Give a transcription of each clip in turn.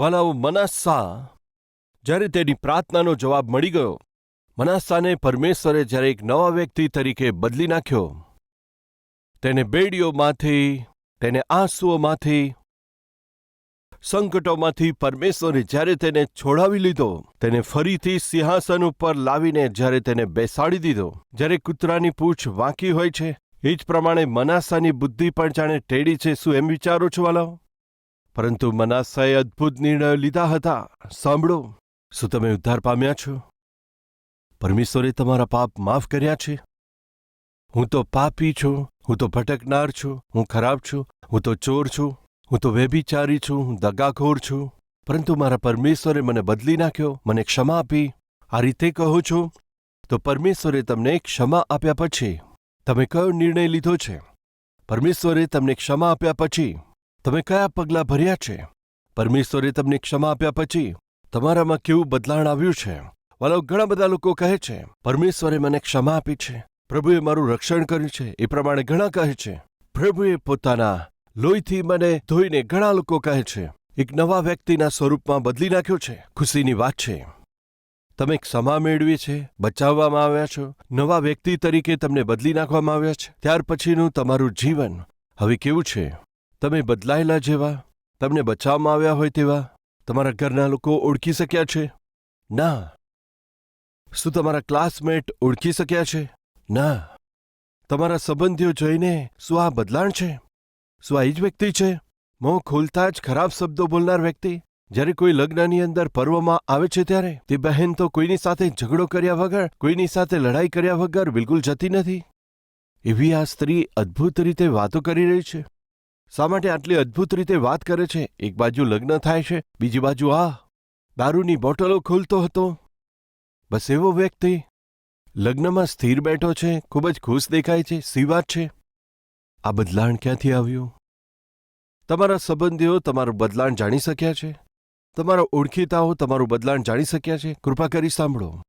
વાલાઓ મનાસ્સા જ્યારે તેની પ્રાર્થનાનો જવાબ મળી ગયો મનાસ્સાને પરમેશ્વરે જ્યારે એક નવા વ્યક્તિ તરીકે બદલી નાખ્યો, તેને બેડીઓમાંથી તેને આંસુઓમાંથી સંકટોમાંથી પરમેશ્વરે જ્યારે તેને છોડાવી લીધો, તેને ફરીથી સિંહાસન ઉપર લાવીને જ્યારે તેને બેસાડી દીધો, જ્યારે કૂતરાની પૂંછ વાંકી હોય છે, એ જ પ્રમાણે મનાસાની બુદ્ધિ પણ જાણે ટેડી છે, શું એમ વિચારો છો વાલાઓ? પરંતુ મનાસાએ અદ્ભુત નિર્ણયો લીધા હતા. સાંભળો, શું તમે ઉદ્ધાર પામ્યા છો? પરમેશ્વરે તમારા પાપ માફ કર્યા છે. હું તો પાપી છું, હું તો ભટકનાર છું, હું ખરાબ છું, હું તો ચોર છું, હું તો વેભિચારી છું, હું દગાખોર છું. પરંતુ મારા પરમેશ્વરે મને બદલી નાખ્યો, મને ક્ષમા આપી. આ રીતે કહો છો? તો પરમેશ્વરે તમને ક્ષમા આપ્યા પછી તમે કયો નિર્ણય લીધો છે? પરમેશ્વરે તમને ક્ષમા આપ્યા પછી તમે કયા પગલાં ભર્યા છે? પરમેશ્વરે તમને ક્ષમા આપ્યા પછી તમારામાં કેવું બદલાણ આવ્યું છે? વાલો, ઘણા બધા લોકો કહે છે, પરમેશ્વરે મને ક્ષમા આપી છે. પ્રભુએ મારું રક્ષણ કર્યું છે. એ પ્રમાણે ઘણા કહે છે. પ્રભુએ પોતાના લોહીથી મને ધોઈને ઘણા લોકો કહે છે, એક નવા વ્યક્તિના સ્વરૂપમાં બદલી નાખ્યો છે. ખુશીની વાત છે. તમે ક્ષમા મેળવી છે, બચાવવામાં આવ્યા છો. નવા વ્યક્તિ તરીકે તમને બદલી નાખવામાં આવ્યા છે. ત્યાર પછીનું તમારું જીવન હવે કેવું છે? તમે બદલાયેલા જેવા, તમને બચાવવામાં આવ્યા હોય તેવા, તમારા ઘરના લોકો ઓળખી શક્યા છે? ના. શું તમારા ક્લાસમેટ ઓળખી શક્યા છે? ના. તમારા સંબંધીઓ જોઈને શું આ બદલાણ છે? શું આ એ જ વ્યક્તિ છે? મોં ખોલતા જ ખરાબ શબ્દો બોલનાર વ્યક્તિ? જ્યારે કોઈ લગ્નની અંદર પર્વમાં આવે છે ત્યારે તે બહેન તો કોઈની સાથે ઝઘડો કર્યા વગર, કોઈની સાથે લડાઈ કર્યા વગર બિલકુલ જતી નથી? એવી આ સ્ત્રી અદ્ભુત રીતે વાતો કરી રહી છે. શા માટે આટલી અદ્ભુત રીતે વાત કરે છે? એક બાજુ લગ્ન થાય છે, બીજી બાજુ આ દારૂની બોટલો ખોલતો હતો. બસ એવો વ્યક્તિ લગ્નમાં સ્થિર બેઠો છે, ખૂબ જ ખુશ દેખાય છે સી વાત છે? આ બદલાણ ક્યાંથી આવ્યું? તમારા સંબંધીઓ તમારું બદલાણ જાણી શક્યા છે? તમારા ઓળખીતાઓ તમારું બદલાણ જાણી શક્યા છે? કૃપા કરી સાંભળો.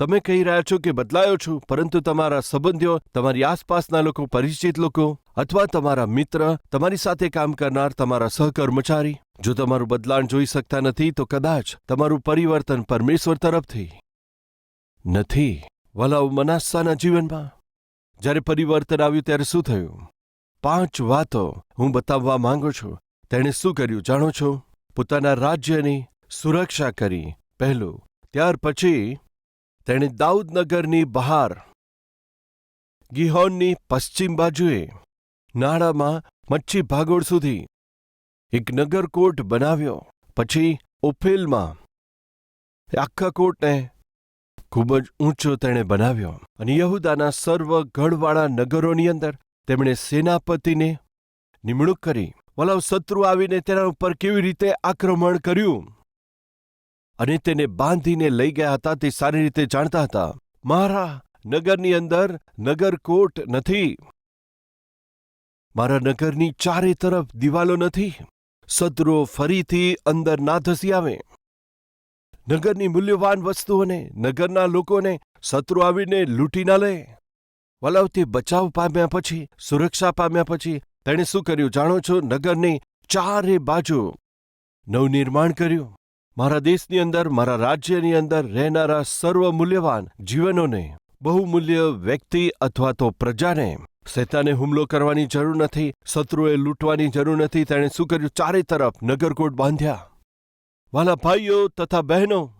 તમે કહી રહ્યા છો કે બદલાયો છું, પરંતુ તમારા સંબંધીઓ, તમારી આસપાસના લોકો, પરિચિત લોકો અથવા તમારા મિત્ર તમારી સાથે કામ કરનાર તમારા સહકર્મચારી, જો તમારું બદલાણ જોઈ શકતા નથી, તો કદાચ તમારું પરિવર્તન પરમેશ્વર તરફથી નથી. વલાવ મનાસ્સાના જીવનમાં જ્યારે પરિવર્તન આવ્યું ત્યારે શું થયું? પાંચ વાતો હું બતાવવા માંગુ છું. તેણે શું કર્યું જાણો છો? પોતાના રાજ્યની સુરક્ષા કરી પહેલું. ત્યાર પછી તેણે દાઉદનગરની બહાર, ગિહોનની પશ્ચિમ બાજુએ, નાળામાં મચ્છી ભાગોળ સુધી એક નગરકોટ બનાવ્યો. પછી ઓફેલમાં આખા કોટને ખૂબ જ ઊંચો તેણે બનાવ્યો અને યહુદાના સર્વ ગઢવાળા નગરોની અંદર તેમણે સેનાપતિને નિમણૂક કરી. વલાવ શત્રુ આવીને તેના ઉપર કેવી રીતે આક્રમણ કર્યું? અને તેને બાંધીને લઈ ગયા હતા તે સારી રીતે જાણતા હતા. મારા નગરની અંદર નગર કોટ નથી. મારા નગરની ચારે તરફ દિવાલો નથી. શત્રુઓ ફરીથી અંદર ના ધસી આવે. નગરની મૂલ્યવાન વસ્તુઓને, નગરના લોકોને શત્રુ આવીને લૂંટી ના લે. વલાવથી બચાવ પામ્યા પછી, સુરક્ષા પામ્યા પછી તેણે શું કર્યું જાણો છો? નગરની ચારે બાજુ નવનિર્માણ કર્યું. મારા દેશની અંદર, મારા રાજ્યની અંદર રહેનારા સર્વ મૂલ્યવાન જીવનોને, બહુમૂલ્ય વ્યક્તિ અથવા તો પ્રજાને શેતાને હુમલો કરવાની જરૂર નથી, શત્રુએ લૂંટવાની જરૂર નથી, તેણે શું કર્યું? ચારે તરફ નગરકોટ બાંધ્યા. વાલા ભાઈઓ તથા બહેનો,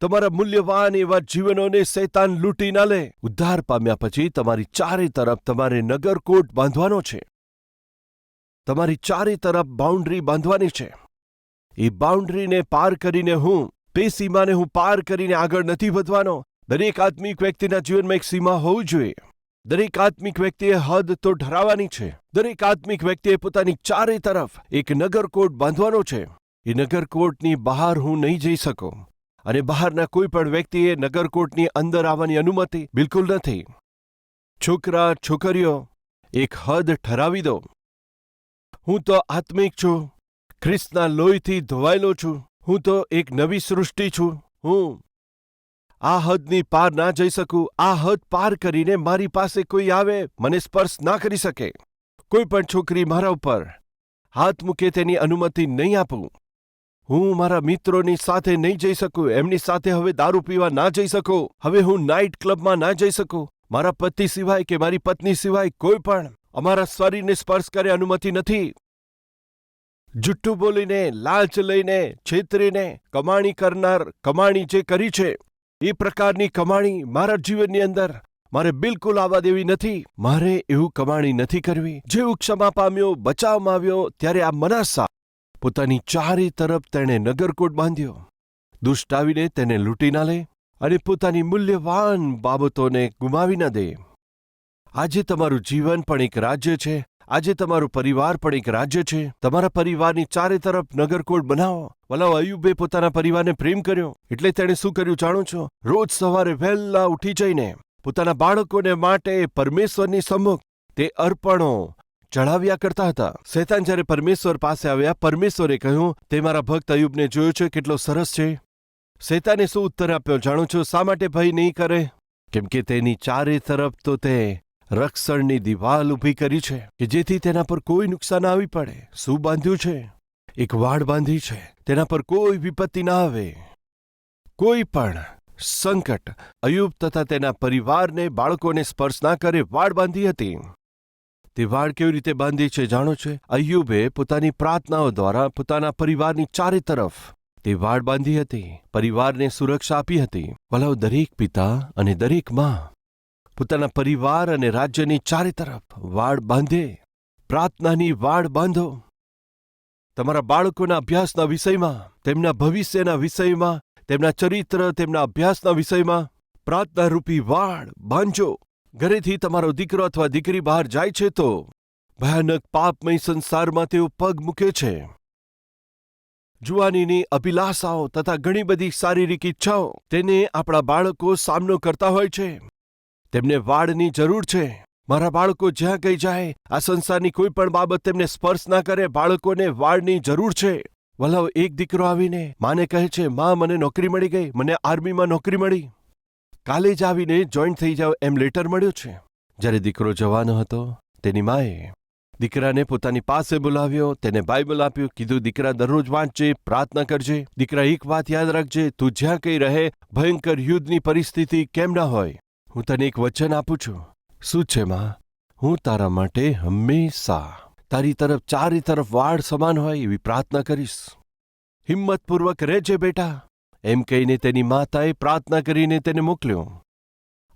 તમારા મૂલ્યવાન એવા જીવનોને શૈતાન લૂંટી ના લે. ઉદ્ધાર પામ્યા પછી તમારી ચારે તરફ તમારે નગરકોટ બાંધવાનો છે. તમારી ચારે તરફ બાઉન્ડ્રી બાંધવાની છે. એ બાઉન્ડ્રીને પાર કરીને હું, તે સીમાને હું પાર કરીને આગળ નથી વધવાનો. દરેક આત્મિક વ્યક્તિના જીવનમાં એક સીમા હોવી જોઈએ. દરેક આત્મિક વ્યક્તિએ હદ તો ઠરાવવાની છે. દરેક આત્મિક વ્યક્તિએ પોતાની ચારે તરફ એક નગરકોટ બાંધવાનો છે. એ નગરકોટની બહાર હું નહીં જઈ શકું. અને બહારના કોઈ પણ વ્યક્તિએ નગરકોટની અંદર આવવાની અનુમતિ બિલકુલ નથી. છોકરા, છોકરીઓ, એક હદ ઠરાવી દો. હું તો આત્મિક છું. ખ્રિસ્તના લોહીથી ધોવાયેલો છું. હું તો એક નવી સૃષ્ટિ છું. હું આ હદની પાર ના જઈ શકું. આ હદ પાર કરીને મારી પાસે કોઈ આવે, મને સ્પર્શ ના કરી શકે. કોઈ પણ છોકરી મારા ઉપર હાથ મૂકે તેની અનુમતિ નહીં આપું. હું મારા મિત્રોની સાથે નહીં જઈ શકું. એમની સાથે હવે દારૂ પીવા ના જઈ શકું. હવે હું નાઇટ ક્લબમાં ના જઈ શકું. મારા પતિ સિવાય કે મારી પત્ની સિવાય કોઈ પણ અમારા શરીરને સ્પર્શ કરે અનુમતિ નથી. જુઠ્ઠું બોલીને લાંચ લઈને, છેતરીને, કમાણી કરનાર, કમાણી જે કરી છે, એ પ્રકારની કમાણી મારા જીવનની અંદર મારે બિલકુલ આવવા દેવી નથી. મારે એવું કમાણી નથી કરવી. જેવું ક્ષમા પામ્યો, બચાવમાં આવ્યો, ત્યારે આ મનાસા પોતાની ચારે તરફ તેણે નગરકોટ બાંધ્યો. દુષ્ટ આવીને તેને લૂંટી ના લે અને પોતાની મૂલ્યવાન બાબતોને ગુમાવી ન દે. આજે તમારું જીવન પણ એક રાજ્ય છે. આજે તમારું પરિવાર પણ એક રાજ્ય છે. તમારા પરિવારની ચારે તરફ નગરકોટ બનાવો. વલાવ અયુબે પોતાના પરિવારને પ્રેમ કર્યો. એટલે તેણે શું કર્યું જાણો છો? રોજ સવારે વહેલા ઉઠી જઈને પોતાના બાળકોને માટે પરમેશ્વરની સમ્મુખ તે અર્પણો ચઢાવ્યા કરતા હતા. શેતાન જ્યારે પરમેશ્વર પાસે આવ્યા, પરમેશ્વરે કહ્યું, તે મારા ભક્ત અયુબને જોયો છે, કેટલો સરસ છે. શેતાને શું ઉત્તર આપ્યો જાણો છો? શા માટે ભય નહીં કરે? કેમ કે તેની ચારે તરફ તો તે રક્ષણની દિવાલ ઊભી કરી છે કે જેથી તેના પર કોઈ નુકસાન આવી પડે. શું બાંધ્યું છે? એક વાડ બાંધી છે. તેના પર કોઈ વિપત્તિ ના આવે. કોઈ પણ સંકટ, અયુબ તથા તેના પરિવારને, બાળકોને સ્પર્શ ના કરે વાડ બાંધી હતી. તે વાડ કેવી રીતે બાંધી છે જાણો છે? અયુબે પોતાની પ્રાર્થનાઓ દ્વારા પોતાના પરિવારની ચારે તરફ તે વાડ બાંધી હતી. પરિવારને સુરક્ષા આપી હતી. ભલાવ દરેક પિતા અને દરેકમાં પોતાના પરિવાર અને રાજ્યની ચારે તરફ વાડ બાંધે, પ્રાર્થનાની વાડ બાંધો. તમારા બાળકોના અભ્યાસના વિષયમાં, તેમના ભવિષ્યના વિષયમાં, તેમના ચરિત્ર, તેમના અભ્યાસના વિષયમાં પ્રાર્થના રૂપી વાડ બાંધો ઘરેથી તમારો દીકરો અથવા દીકરી બહાર જાય છે તો ભયાનક પાપમય સંસારમાં તેઓ પગ મૂકે છે. જુવાનીની અભિલાષાઓ તથા ઘણી બધી શારીરિક ઈચ્છાઓ તેને આપણા બાળકો સામનો કરતા હોય છે. તેમને વાડની જરૂર છે. મારા બાળકો જ્યાં ગઈ જાય, આ સંસારની કોઈ પણ બાબત તેમને સ્પર્શ ના કરે, બાળકોને વાળની જરૂર છે. વલાવ એક દીકરો આવીને માને કહે છે, માં, મને નોકરી મળી ગઈ, મને આર્મીમાં નોકરી મળી. કાલે જ આવીને જોઈન્ટ થઈ જાવ એમ લેટર મળ્યો છે. જ્યારે દીકરો જવાનો હતો, તેની માએ દીકરાને પોતાની પાસે બોલાવ્યો, તેને બાઇબલ આપ્યું, કીધું, દીકરા, દરરોજ વાંચજે, પ્રાર્થના કરજે. દીકરા, એક વાત યાદ રાખજે, તું જ્યાં કંઈ રહે, ભયંકર યુદ્ધની પરિસ્થિતિ કેમ ના હોય? હું તને એક વચન આપું છું. શું છે, માં? હું તારા માટે હંમેશા તારી તરફ, ચારે તરફ વાડ સમાન હોય એવી પ્રાર્થના કરીશ. હિંમતપૂર્વક રહેજે, બેટા. એમ કહીને તેની માતાએ પ્રાર્થના કરીને તેને મોકલ્યો.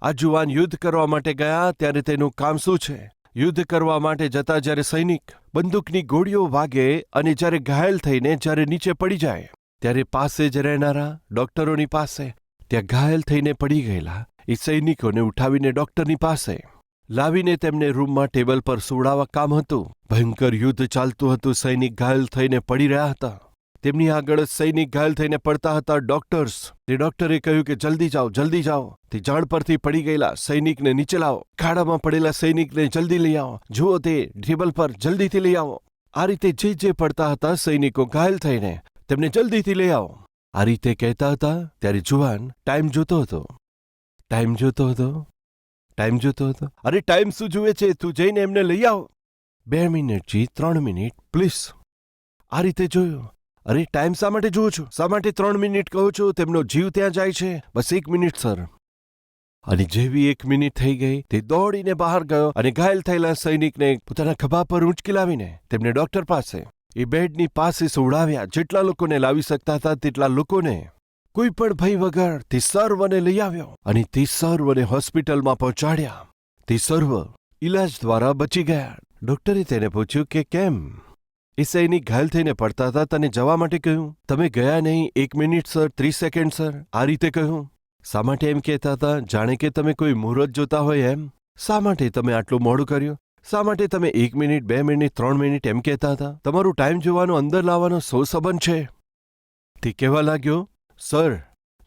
આ જુવાન યુદ્ધ કરવા માટે ગયા ત્યારે તેનું કામ શું છે? યુદ્ધ કરવા માટે જતા જ્યારે સૈનિક બંદૂકની ગોળીઓ વાગે અને જ્યારે ઘાયલ થઈને જ્યારે નીચે પડી જાય, ત્યારે પાસે જ રહેનારા ડોક્ટરોની પાસે, ત્યાં ઘાયલ થઈને પડી ગયેલા એ સૈનિકોને ઉઠાવીને ડૉક્ટરની પાસે લાવીને તેમને રૂમમાં ટેબલ પર સુવડાવવા કામ હતું. ભયંકર યુદ્ધ ચાલતું હતું. સૈનિક ઘાયલ થઈને પડી રહ્યા હતા. તેમની આગળ સૈનિક ઘાયલ થઈને પડતા હતા ડોક્ટર્સ. તે ડોક્ટરે કહ્યું કે, જલ્દી જાઓ જલ્દી જાઓ. તે ઝાડ પરથી પડી ગયેલા સૈનિકને નીચે લાવો. ખાડામાં પડેલા સૈનિકને જલ્દી લઈ આવો. જુઓ તે ટેબલ પર જલ્દીથી લઈ આવો. આ રીતે જે જે પડતા હતા સૈનિકો ઘાયલ થઈને તેમને જલ્દીથી લઈ આવો. આ રીતે કહેતા હતા ત્યારે જુવાન ટાઈમ જોતો હતો. ટાઈમ જોતો હતો? ટાઈમ જોતો હતો? અરે ટાઈમ શું જુએ છે? તું જઈને એમને લઈ આવ. બે મિનિટ જી, ત્રણ મિનિટ પ્લીઝ આ રીતે જોયો. અરે ટાઈમ શા માટે જુઓ છો? શા માટે ત્રણ મિનિટ કહો છો? તેમનો જીવ ત્યાં જાય છે. બસ એક મિનિટ સર અને જેવી એક મિનિટ થઈ ગઈ, તે દોડીને બહાર ગયો અને ઘાયલ થયેલા સૈનિકને પોતાના ખભા પર લાવીને તેમને ડોક્ટર પાસે, એ બેડની પાસે સોડાવ્યા. જેટલા લોકોને લાવી શકતા હતા, તેટલા લોકોને કોઈ પણ ભય વગર તે સર્વને લઈ આવ્યો અને તે સર્વને હોસ્પિટલમાં પહોંચાડ્યા. તે સર્વ ઇલાજ દ્વારા બચી ગયા. ડોક્ટરે તેને પૂછ્યું કે કેમ? એ સૈનિક ઘાયલ થઈને પડતા હતા, તને જવા માટે કહ્યું? તમે ગયા નહીં? એક મિનિટ, સર. ત્રીસ સેકન્ડ, સર. આ રીતે કહ્યું. શા માટે એમ કહેતા હતા? જાણે કે તમે કોઈ મુહૂર્ત જોતા હોય એમ. શા માટે તમે આટલું મોડું કર્યું? શા માટે તમે એક મિનિટ, બે મિનિટ, ત્રણ મિનિટ એમ કહેતા હતા? તમારું ટાઈમ જોવાનો, અંદર લાવવાનો સો સંબંધ છે? તે કહેવા લાગ્યો સર,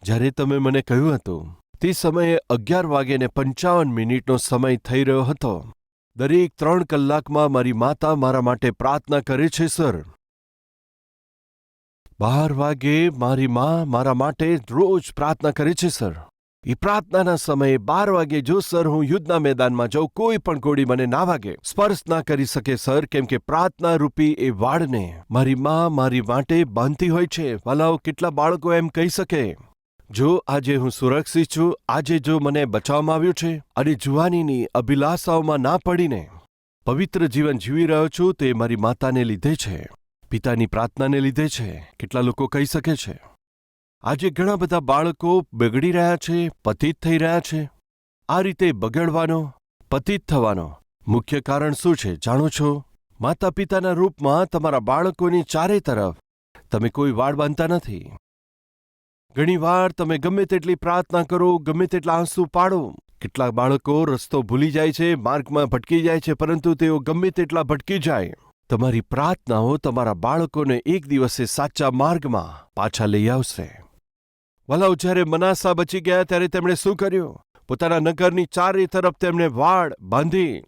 જ્યારે તમે મને કહ્યું હતું, તે સમયે અગિયાર વાગ્યે પંચાવન મિનિટનો સમય થઈ રહ્યો હતો. દરેક ત્રણ કલાકમાં મારી માતા મારા માટે પ્રાર્થના કરે છે, સર. બાર વાગે મારી મા મારા માટે રોજ પ્રાર્થના કરે છે, સર. એ પ્રાર્થનાના સમયે બાર વાગે જો સર હું યુદ્ધના મેદાનમાં જાઉં કોઈ પણ ગોળી મને ના વાગે સ્પર્શ ના કરી શકે સર કેમ કે પ્રાર્થના રૂપી એ વાળને મારી માં મારી માટે બાંધતી હોય છે વાલાઓ કેટલા બાળકો એમ કહી શકે જો આજે હું સુરક્ષિત છું આજે જો મને બચાવવામાં આવ્યું છે અને જુવાનીની અભિલાષાઓમાં ના પડીને પવિત્ર જીવન જીવી રહ્યો છું તે મારી માતાને લીધે છે પિતાની પ્રાર્થનાને લીધે છે કેટલા લોકો કહી શકે છે આજે ઘણા બધા બાળકો બગડી રહ્યા છે, પતિત થઈ રહ્યા છે. આ રીતે બગડવાનો, પતિત થવાનો મુખ્ય કારણ શું છે જાણો છો? માતા પિતાના રૂપમાં તમારા બાળકોની ચારે તરફ તમે કોઈ વાડ બાંધતા નથી. ઘણીવાર તમે ગમે તેટલી પ્રાર્થના કરો, ગમે તેટલા આંસુ પાડો, કેટલાક બાળકો રસ્તો ભૂલી જાય છે, માર્ગમાં ભટકી જાય છે, પરંતુ તેઓ ગમે તેટલા ભટકી જાય. તમારી પ્રાર્થનાઓ તમારા બાળકોને એક દિવસે સાચા માર્ગમાં પાછા લઈ આવશે. વલાઉ જ્યારે મનાસા બચી ગયા ત્યારે તેમણે શું કર્યું? પોતાના નગરની ચારે તરફ તેમણે વાડ બાંધી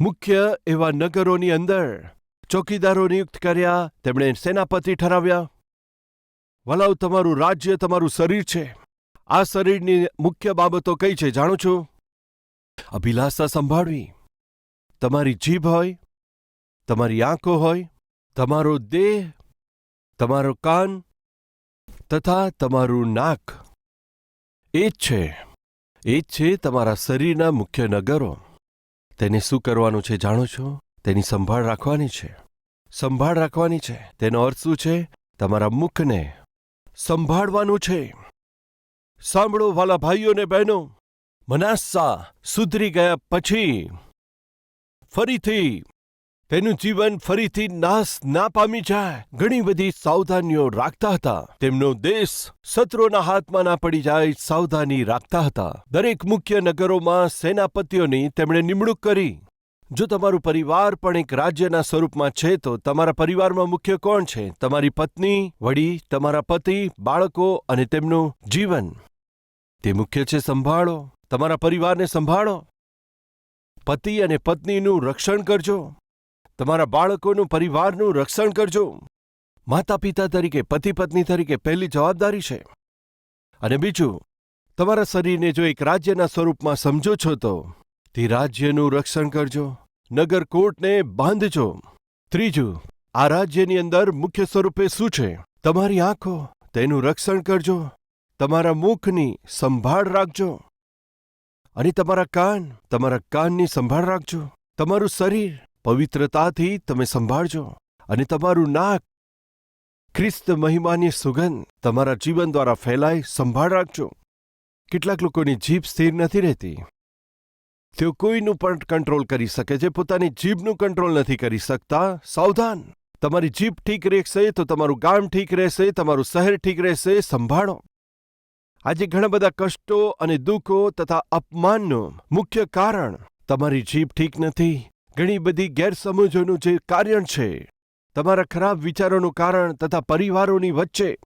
મુખ્ય એવા નગરોની અંદર ચોકીદારો નિયુક્ત કર્યા, તેમણે સેનાપતિ ઠરાવ્યા. વલાઉ તમારું રાજ્ય, તમારું શરીર છે. આ શરીરની મુખ્ય બાબતો કઈ છે જાણો છો? અભિલાષા સંભાળવી. તમારી જીભ હોય, તમારી આંખો હોય, તમારો દેહ, તમારો કાન તથા તમારું નાક. એ જ છે. એ જ છે તમારા શરીરના મુખ્ય નગરો. તેને શું કરવાનું છે જાણો છો? તેની સંભાળ રાખવાની છે. સંભાળ રાખવાની છે. તેનો અર્થ શું છે? તમારા મુખને સંભાળવાનું છે. સાંભળો વાલા ભાઈઓ ને બહેનો. મનાસ્સા સુધરી ગયા પછી ફરીથી તેનું જીવન ફરીથી નાશ ના પામી જાય. ઘણી બધી સાવધાનીઓ રાખતા હતા. તેમનો દેશ શત્રુઓના હાથમાં ના પડી જાય સાવધાની રાખતા હતા. દરેક મુખ્ય નગરોમાં સેનાપતિઓની તેમણે નિમણૂક કરી. જો તમારું પરિવાર પણ એક રાજ્યના સ્વરૂપમાં છે, તો તમારા પરિવારમાં મુખ્ય કોણ છે? તમારી પત્ની, વડી, તમારા પતિ, બાળકો અને તેમનું જીવન. તે મુખ્ય છે, સંભાળો. તમારા પરિવારને સંભાળો. પતિ અને પત્નીનું રક્ષણ કરજો. તમારા બાળકોનું પરિવારનું રક્ષણ કરજો. માતા પિતા તરીકે પતિ પત્ની તરીકે પહેલી જવાબદારી છે. અને બીજું, તમારા શરીરને જો એક રાજ્યના સ્વરૂપમાં સમજો છો તો, તે રાજ્યનું રક્ષણ કરજો. નગર કોર્ટને બાંધજો. ત્રીજું, આ રાજ્યની અંદર મુખ્ય સ્વરૂપે શું છે? તમારી આંખો, તેનું રક્ષણ કરજો. તમારા મુખની સંભાળ રાખજો. અને તમારા કાન, તમારા કાનની સંભાળ રાખજો. તમારું શરીર પવિત્રતાથી તમે સંભાળજો અને તમારું નાક ખ્રિસ્ત મહિમાની સુગંધ તમારા જીવન દ્વારા ફેલાય, સંભાળ રાખજો. કેટલાક લોકોની જીભ સ્થિર નથી રહેતી. તેઓ કોઈનું પણ કંટ્રોલ કરી શકે છે, પોતાની જીભનું કંટ્રોલ નથી કરી શકતા. સાવધાન! તમારી જીભ ઠીક રહેશે તો તમારું ગામ ઠીક રહેશે, તમારું શહેર ઠીક રહેશે, સંભાળો. આજે ઘણા બધા કષ્ટો અને દુઃખો તથા અપમાનનું મુખ્ય કારણ તમારી જીભ ઠીક નથી. ઘણી બધી ગેરસમજોનું જે કારણ છે, તમારા ખરાબ વિચારોનું કારણ તથા પરિવારોની વચ્ચે,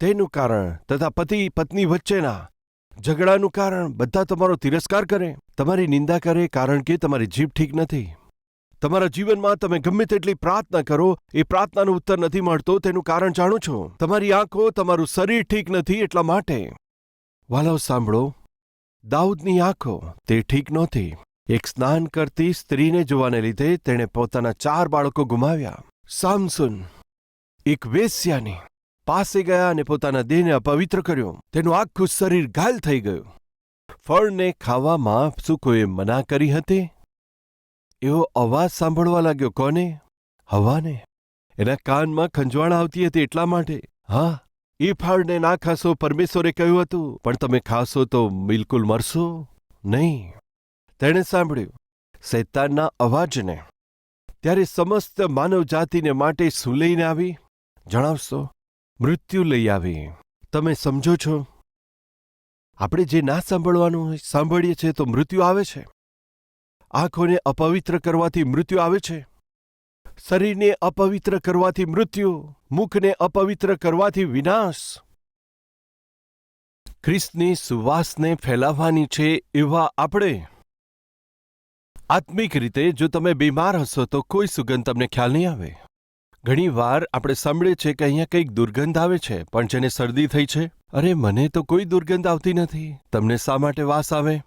તેનું કારણ તથા પતિ પત્ની વચ્ચેના ઝઘડાનું કારણ બધા તમારો તિરસ્કાર કરે, તમારી નિંદા કરે કારણ કે તમારી જીભ ઠીક નથી. તમારા જીવનમાં તમે ગમે તેટલી પ્રાર્થના કરો, એ પ્રાર્થનાનો ઉત્તર નથી મળતો, તેનું કારણ જાણો છો. તમારી આંખો, તમારું શરીર ઠીક નથી એટલા માટે. વાલાવ સાંભળો, દાઉદની આંખો, તે ઠીક નહોતી. એક સ્નાન કરતી સ્ત્રીને જોવાને લીધે તેણે પોતાના ચાર બાળકો ગુમાવ્યા. સામસુન, એક વેશ્યાની પાસે ગયા અને પોતાના દેહને અપવિત્ર કર્યો. તેનું આખું શરીર ઘાયલ થઈ ગયું. ફળને ખાવામાં શું કોઈએ મના કરી હતી. એવો અવાજ સાંભળવા લાગ્યો કોને? હવાને. એના કાનમાં ખંજવાળ આવતી હતી એટલા માટે. હા, એ ફળને ના ખાશો પરમેશ્વરે કહ્યું હતું. પણ તમે ખાશો તો બિલકુલ મરશો નહીં. તેણે સાંભળ્યું શૈતાનના અવાજને ત્યારે સમસ્ત માનવજાતિને માટે શું લઈને આવી? જણાવશો? મૃત્યુ લઈ આવી. તમે સમજો છો? આપણે જે ના સાંભળવાનું સાંભળીએ છીએ તો મૃત્યુ આવે છે. આંખોને અપવિત્ર કરવાથી મૃત્યુ આવે છે. શરીરને અપવિત્ર કરવાથી મૃત્યુ, મુખને અપવિત્ર કરવાથી વિનાશ. ખ્રિસ્તની સુવાસને ફેલાવવાની છે એવા આપણે આત્મિક રીતે જો તમે બીમાર હશો તો કોઈ સુગંધ તમને ખ્યાલ નહીં આવે. ઘણી વાર આપણે સાંભળીએ છીએ કે અહીંયા કંઈક દુર્ગંધ આવે છે, પણ જેને શરદી થઈ છે. અરે, મને તો કોઈ દુર્ગંધ આવતી નથી. તમને શા માટે વાસ આવે?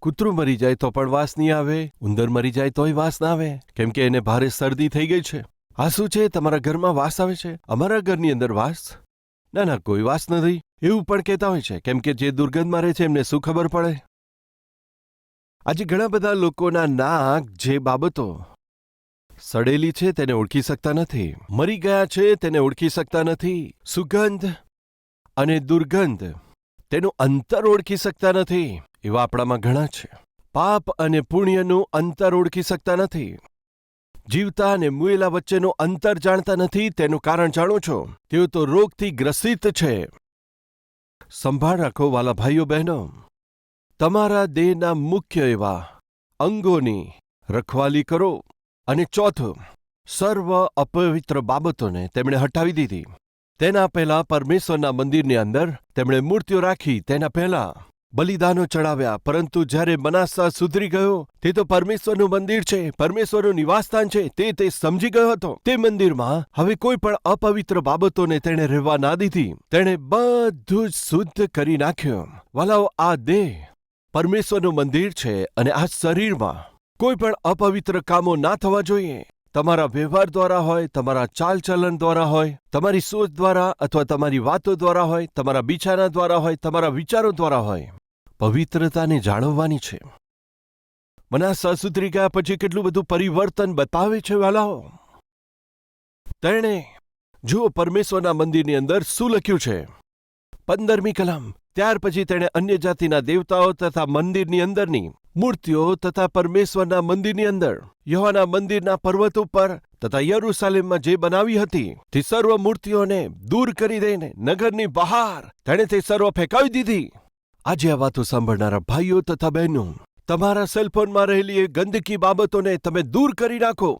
કૂતરું મરી જાય તો પણ વાસ નહીં આવે. ઉંદર મરી જાય તોય વાસ ના આવે. કેમ કે એને ભારે શરદી થઈ ગઈ છે. આ શું છે? તમારા ઘરમાં વાસ આવે છે? અમારા ઘરની અંદર વાસ? ના ના, કોઈ વાસ નથી. એવું પણ કહેતા હોય છે. કેમ કે જે દુર્ગંધમાં રહે છે એમને શું ખબર પડે? આજે ઘણા બધા લોકોના નાક જે બાબતો સડેલી છે તેને ઓળખી શકતા નથી, મરી ગયા છે તેને ઓળખી શકતા નથી, સુગંધ અને દુર્ગંધ તેનું અંતર ઓળખી શકતા નથી, એવા આપણામાં ઘણા છે. પાપ અને પુણ્યનું અંતર ઓળખી શકતા નથી. જીવતા અને મુયેલા વચ્ચેનું અંતર જાણતા નથી, તેનું કારણ જાણો છો. તેઓ તો રોગથી ગ્રસિત છે. સંભાળ રાખો વાલા ભાઈઓ બહેનો. તમારા દેહના મુખ્ય એવા અંગોની રખવાલી કરો અને ચોથું, સર્વ અપવિત્ર બાબતોને તેમણે હટાવી દીધી. તેના પહેલા પરમેશ્વરના મંદિરની અંદર તેમણે મૂર્તિઓ રાખી તેના પહેલા બલિદાનો ચડાવ્યા, પરંતુ જ્યારે મનાસા સુધરી ગયો, તે તો પરમેશ્વરનું મંદિર છે, પરમેશ્વરનું નિવાસસ્થાન છે, તે તે સમજી ગયો હતો. તે મંદિરમાં હવે કોઈ પણ અપવિત્ર બાબતોને તેણે રહેવા ના દીધી. તેણે બધું જ શુદ્ધ કરી નાખ્યું. વાલાઓ, આ દેહ પરમેશ્વરનું મંદિર છે અને આ શરીરમાં કોઈ પણ અપવિત્ર કામો ના થવા જોઈએ. તમારા વ્યવહાર દ્વારા હોય, તમારા ચાલચલન દ્વારા હોય, તમારી સોચ દ્વારા અથવા તમારી વાતો દ્વારા હોય, તમારા બિછાના દ્વારા હોય, તમારા વિચારો દ્વારા હોય, પવિત્રતાને જાળવવાની છે. મનાસા સુધરી ગયા પછી કેટલું બધું પરિવર્તન બતાવે છે વાલાઓ. તેણે, જુઓ પરમેશ્વરના મંદિરની અંદર શું લખ્યું છે. પંદરમી કલમ ત્યાર પછી તેણે અન્ય જાતિના દેવતાઓ તથા મંદિરની અંદરની મૂર્તિઓ તથા પરમેશ્વરના મંદિરની અંદર, યહોવાના મંદિરના પર્વત ઉપર તથા યરુસાલેમમાં જે બનાવી હતી, તે સર્વ મૂર્તિઓને દૂર કરી દઈને નગરની બહાર તેણે તે સર્વ ફેંકાવી દીધી. આજે આ વાતો સાંભળનારા ભાઈઓ તથા બહેનો, તમારા સેલફોનમાં રહેલી એ ગંદકી બાબતોને તમે દૂર કરી નાખો.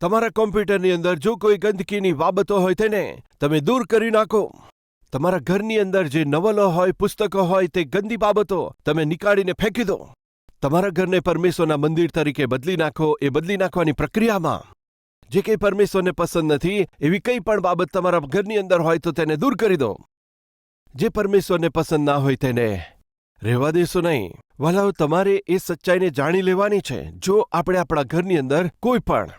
તમારા કોમ્પ્યુટરની અંદર જો કોઈ ગંદકીની બાબતો હોય તેને તમે દૂર કરી નાખો. તમારા ઘરની અંદર જે નવલો હોય, પુસ્તકો હોય, તે ગંદી બાબતો તમે નીકાળીને ફેંકી દો. તમારા ઘરને પરમેશ્વરના મંદિર તરીકે બદલી નાખો, એ બદલી નાખવાની પ્રક્રિયામાં. જે કંઈ પરમેશ્વરને પસંદ નથી, એવી કંઈ પણ બાબત તમારા ઘરની અંદર હોય તો તેને દૂર કરી દો. જે પરમેશ્વરને પસંદ ના હોય તેને રહેવા દેશો નહીં. વાલાઓ, તમારે એ સચ્ચાઈને જાણી લેવાની છે. જો આપણે આપણા ઘરની અંદર કોઈ પણ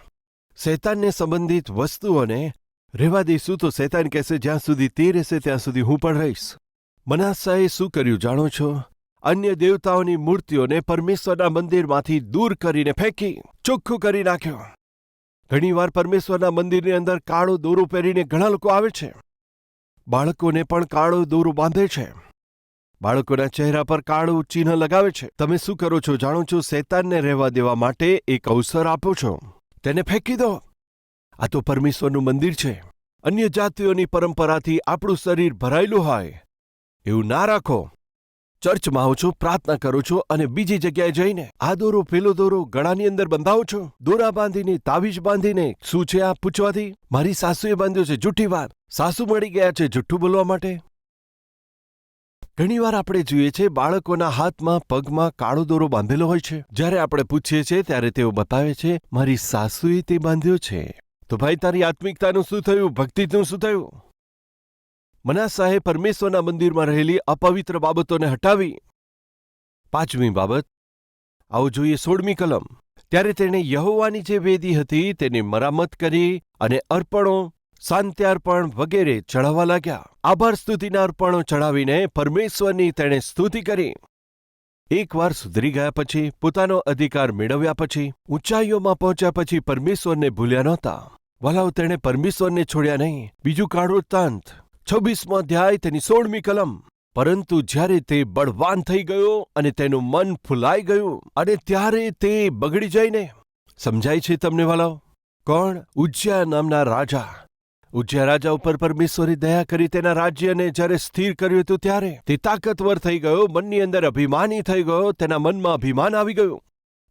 શૈતાનને સંબંધિત વસ્તુઓને રહેવા દઈશું તો શૈતાન કહેશે, જ્યાં સુધી તે રહેશે, ત્યાં સુધી હું પણ રહીશ. મનાસાએ શું કર્યું જાણો છો? અન્ય દેવતાઓની મૂર્તિઓને પરમેશ્વરના મંદિરમાંથી દૂર કરીને ફેંકી, ચોખ્ખું કરી નાખ્યો. ઘણીવાર પરમેશ્વરના મંદિરની અંદર કાળો દોરો પહેરીને ઘણા લોકો આવે છે. બાળકોને પણ કાળો દોરો બાંધે છે. બાળકોના ચહેરા પર કાળું ચિહ્ન લગાવે છે. તમે શું કરો છો જાણો છો? શૈતાનને રહેવા દેવા માટે એક અવસર આપો છો. તેને ફેંકી દો. આ તો પરમેશ્વરનું મંદિર છે. અન્ય જાતિઓની પરંપરાથી આપણું શરીર ભરાયેલું હોય. એવું ના રાખો. ચર્ચમાં આવો છો, પ્રાર્થના કરો છો અને બીજી જગ્યાએ જઈને આ દોરો પેલો દોરો ગળાની અંદર બંધાવો છો. દોરા બાંધીને, તાવીજ બાંધીને શું છે આ પૂછવાથી? મારી સાસુએ બાંધ્યો છે જૂઠી વાત. સાસુ મળી ગયા છે જુઠ્ઠું બોલવા માટે. ઘણીવાર આપણે જોઈએ છે, બાળકોના હાથમાં, પગમાં કાળો દોરો બાંધેલો હોય છે. જ્યારે આપણે પૂછીએ છીએ, ત્યારે તેઓ બતાવે છે, મારી સાસુએ તે બાંધ્યો છે. તો ભાઈ, તારી આત્મિકતાનું શું થયું? ભક્તિનું શું થયું? મનાસાહે પરમેશ્વરના મંદિરમાં રહેલી અપવિત્ર બાબતોને હટાવી. પાંચમી બાબત, આવું જોઈએ સોળમી કલમ. ત્યારે તેણે યહોવાની જે વેદી હતી તેની મરામત કરી અને અર્પણો, શાંત્યાર્પણ વગેરે ચઢાવવા લાગ્યા. આભાર સ્તુતિના અર્પણો ચઢાવીને પરમેશ્વરની તેણે સ્તુતિ કરી. એકવાર સુધરી ગયા પછી, પોતાનો અધિકાર મેળવ્યા પછી, ઊંચાઈઓમાં પહોંચ્યા પછી પરમેશ્વરને ભૂલ્યા નહોતા. વલાવ તેણે પરમેશ્વરને છોડ્યા નહીં. બીજું કાળો તાંત. છવ્વીસમો અધ્યાય તેની સોળમી કલમ. પરંતુ જ્યારે તે બળવાન થઈ ગયો અને તેનું મન ફૂલાઈ ગયું, અને ત્યારે તે બગડી જઈને. સમજાય છે તમને વાલાઓ કોણ? ઉજ્જયા નામના રાજા. ઉજ્જયા રાજા ઉપર પરમેશ્વરે દયા કરી તેના રાજ્યને જ્યારે સ્થિર કર્યું હતું ત્યારે તે તાકતવર થઈ ગયો, મનની અંદર અભિમાની થઈ ગયો, તેના મનમાં અભિમાન આવી ગયું.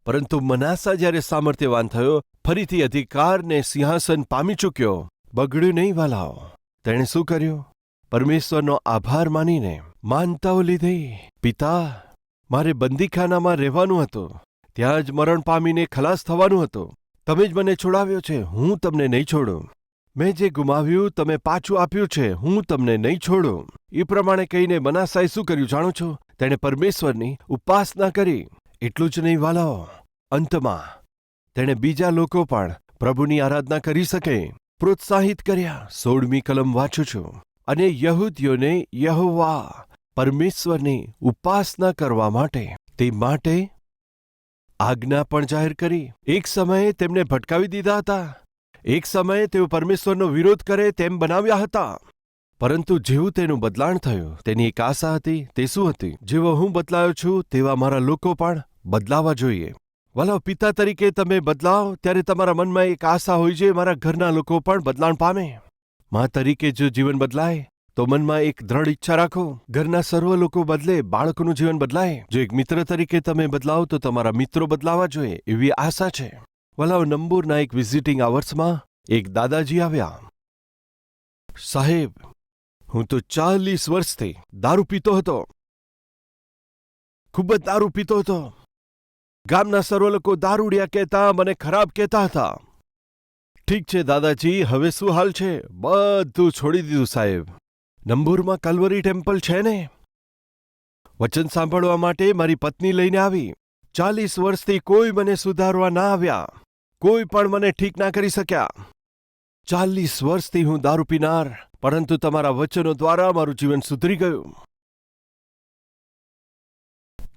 પરંતુ મનાસા જ્યારે સામર્થ્યવાન થયો, ફરીથી અધિકારને સિંહાસન પામી ચૂક્યો. બગડ્યું નહીં વાલાઓ. તેણે શું કર્યું? પરમેશ્વરનો આભાર માનીને માનતાઓ લીધી પિતા, મારે બંદીખાનામાં રહેવાનું હતું. ત્યાં જ મરણ પામીને ખલાસ થવાનું હતું. તમે જ મને છોડાવ્યો છે, હું તમને નહીં છોડું. મેં જે ગુમાવ્યું, તમે પાછું આપ્યું છે, હું તમને નહીં છોડું. એ પ્રમાણે કહીને મનાસાએ શું કર્યું જાણો છો? તેણે પરમેશ્વરની ઉપાસના કરી. એટલું જ નહીં વાલાઓ અંતમાં, તેણે બીજા લોકો પણ પ્રભુની આરાધના કરી શકે, પ્રોત્સાહિત કર્યા. સોળમી કલમ વાંચું છું. અને યહૂદીઓને યહોવા પરમેશ્વરની ઉપાસના કરવા માટે, તે માટે આજ્ઞા પણ જાહેર કરી. એક સમયે તેમને ભટકાવી દીધા હતા. એક સમયે તેઓ પરમેશ્વરનો વિરોધ કરે તેમ બનાવ્યા હતા. પરંતુ જેવું તેનું બદલાણ થયું, તેની એક આશા હતી, તે શું હતી? જેવો હું બદલાયો છું, તેવા મારા લોકો પણ બદલાવા જોઈએ. વાલા, પિતા તરીકે તમે બદલાવ, ત્યારે તમારા મનમાં એક આશા હોય છે, મારા ઘરના લોકો પણ બદલાણ પામે. મા તરીકે જો જીવન બદલાય, તો મનમાં એક દ્રઢ ઈચ્છા રાખો. ઘરના સર્વ લોકો બદલે, બાળકોનું જીવન બદલાય. જો એક મિત્ર તરીકે તમે બદલાવ, તો તમારા મિત્રો બદલાવા જોઈએ, એવી આશા છે. વલાવ નંબુરના એક વિઝિટિંગ આવર્સમાં એક દાદાજી આવ્યા. સાહેબ હું તો ચાલીસ વર્ષથી દારૂ પીતો હતો. ખૂબ જ દારૂ પીતો હતો. ગામના સર્વ લોકો દારૂડિયા કહેતા મને ખરાબ કહેતા હતા. ઠીક છે, દાદાજી, હવે શું હાલ છે? બધું છોડી દીધું સાહેબ. નંબુરમાં કલવરી ટેમ્પલ છે ને? વચન સાંભળવા માટે મારી પત્ની લઈને આવી. ચાલીસ વર્ષથી કોઈ મને સુધારવા ના આવ્યા. કોઈ પણ મને ઠીક ના કરી શક્યા. ચાલીસ વર્ષથી હું દારૂ પીનાર, પરંતુ તમારા વચનો દ્વારા મારું જીવન સુધરી ગયું.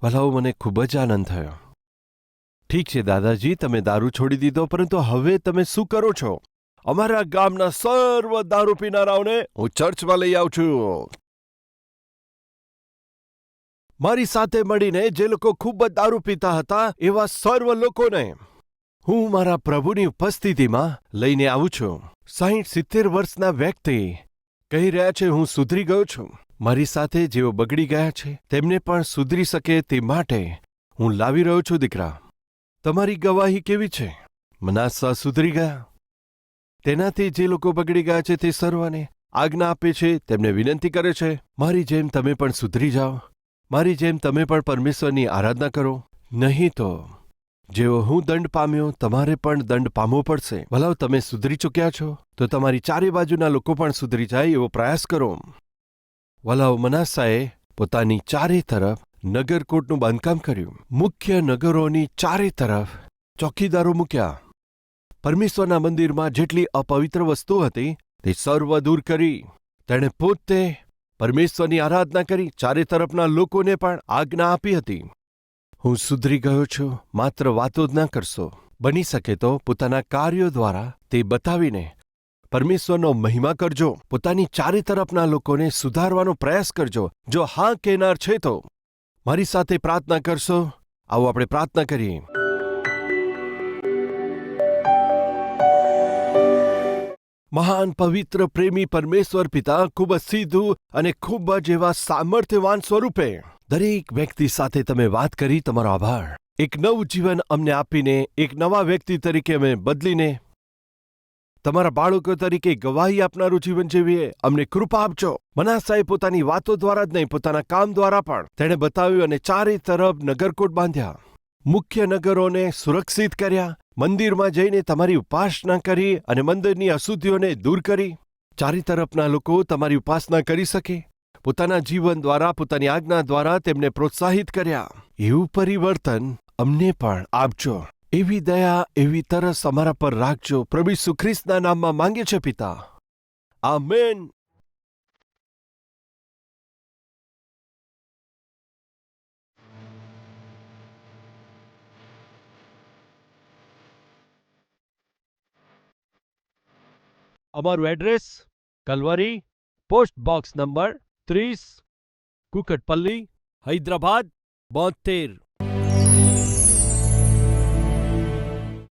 વલાઓ મને ખૂબ જ આનંદ થયો. ઠીક છે, દાદાજી, તમે દારૂ છોડી દીધો, પરંતુ હવે તમે શું કરો છો? અમારા ગામના સર્વ દારૂ પીનારાઓને હું ચર્ચમાં લઈ આવું છું. મારી સાથે મળીને જે લોકો ખૂબ જ દારૂ પીતા હતા, એવા સર્વ લોકોને હું મારા પ્રભુની ઉપસ્થિતિમાં લઈને આવું છું. સાહીઠ સિત્તેર વર્ષના વ્યક્તિ કહી રહ્યા છે, હું સુધરી ગયો છું. મારી સાથે જેઓ બગડી ગયા છે, તેમને પણ સુધરી શકે તે માટે હું લાવી રહ્યો છું, દીકરા. તમારી ગવાહી કેવી છે? મનાસા સુધરી ગયા. તેનાથી જે લોકો બગડી ગયા છે તે સર્વને આજ્ઞા આપે છે, તેમને વિનંતી કરે છે, મારી જેમ તમે પણ સુધરી જાઓ. મારી જેમ તમે પણ પરમેશ્વરની આરાધના કરો. નહીં તો જેવો હું દંડ પામ્યો, તમારે પણ દંડ પામવો પડશે. ભલાવ તમે સુધરી ચૂક્યા છો, તો તમારી ચારે બાજુના લોકો પણ સુધરી જાય એવો પ્રયાસ કરો. વલાવ મનાસાએ પોતાની ચારે તરફ નગરકોટનું બાંધકામ કર્યું. મુખ્ય નગરોની ચારે તરફ ચોકીદારો મૂક્યા. પરમેશ્વરના મંદિરમાં જેટલી અપવિત્ર વસ્તુ હતી, તે સર્વ દૂર કરી. તેણે પોતે પરમેશ્વરની આરાધના કરી, ચારે તરફના લોકોને પણ આજ્ઞા આપી હતી. હું સુધરી ગયો છું, માત્ર વાતો જ ના કરશો. બની શકે તો પોતાના કાર્યો દ્વારા તે બતાવીને પરમેશ્વરનો મહિમા કરજો. પોતાની ચારે તરફના લોકોને સુધારવાનો પ્રયાસ કરજો. જો હા કહેનાર છે તો મારી સાથે પ્રાર્થના કરશો. આવો આપણે પ્રાર્થના કરીએ. મહાન પવિત્ર પ્રેમી પરમેશ્વર પિતા ખૂબ જ સીધું અને ખૂબ જ એવા સામર્થ્યવાન સ્વરૂપે દરેક વ્યક્તિ સાથે તમે વાત કરી, તમારો આભાર. એક નવું જીવન અમને આપીને, એક નવા વ્યક્તિ તરીકે અમે બદલીને, તમારા બાળકો તરીકે ગવાહી આપનારું જીવન જીવીએ. અમને કૃપા આપજો. મનાસાએ પોતાની વાતો દ્વારા જ નહીં, પોતાના કામ દ્વારા પણ. તેણે બતાવ્યું અને ચારે તરફ નગરકોટ બાંધ્યા. મુખ્ય નગરોને સુરક્ષિત કર્યા. મંદિરમાં જઈને તમારી ઉપાસના કરી અને મંદિરની અશુદ્ધિઓને દૂર કરી. ચારે તરફના લોકો તમારી ઉપાસના કરી શકે. પોતાના જીવન દ્વારા, પોતાની આજ્ઞા દ્વારા તેમને પ્રોત્સાહિત કર્યા. એવું પરિવર્તન અમને પણ આપજો. એવી દયા, એવી તરસ અમારા પર રાખજો. પ્રભુ સુખ્રિસ્તના નામમાં માંગે છે પિતા. આ મેન અમારું address, Calvary, post box number ત્રીસ કુકટપલ્લી હૈદરાબાદ બોતેર.